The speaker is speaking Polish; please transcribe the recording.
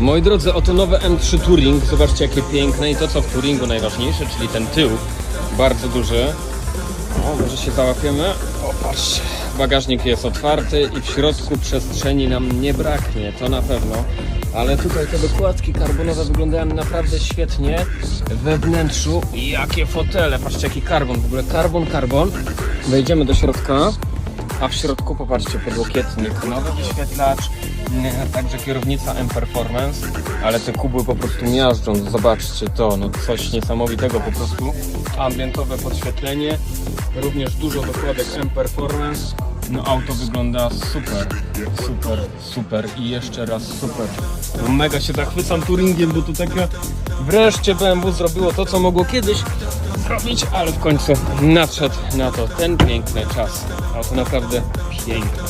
Moi drodzy, oto nowe M3 Touring. Zobaczcie jakie piękne i to co w Touringu najważniejsze, czyli ten tył. Bardzo duży. O, może się załapiemy. O, patrz. Bagażnik jest otwarty i w środku przestrzeni nam nie braknie, to na pewno. Ale tutaj te dokładki karbonowe wyglądają naprawdę świetnie. We wnętrzu jakie fotele, patrzcie jaki karbon, w ogóle karbon, karbon. Wejdziemy do środka, a w środku popatrzcie podłokietnik, nowy wyświetlacz, także kierownica M-Performance, ale te kubły po prostu miażdżą, zobaczcie to, no coś niesamowitego po prostu. Ambientowe podświetlenie, również dużo dokładek M-Performance. No auto wygląda super, super, super i jeszcze raz super. No, mega się zachwycam Touringiem, bo to takie wreszcie BMW zrobiło to, co mogło kiedyś zrobić, ale w końcu nadszedł na to ten piękny czas. Auto naprawdę piękne.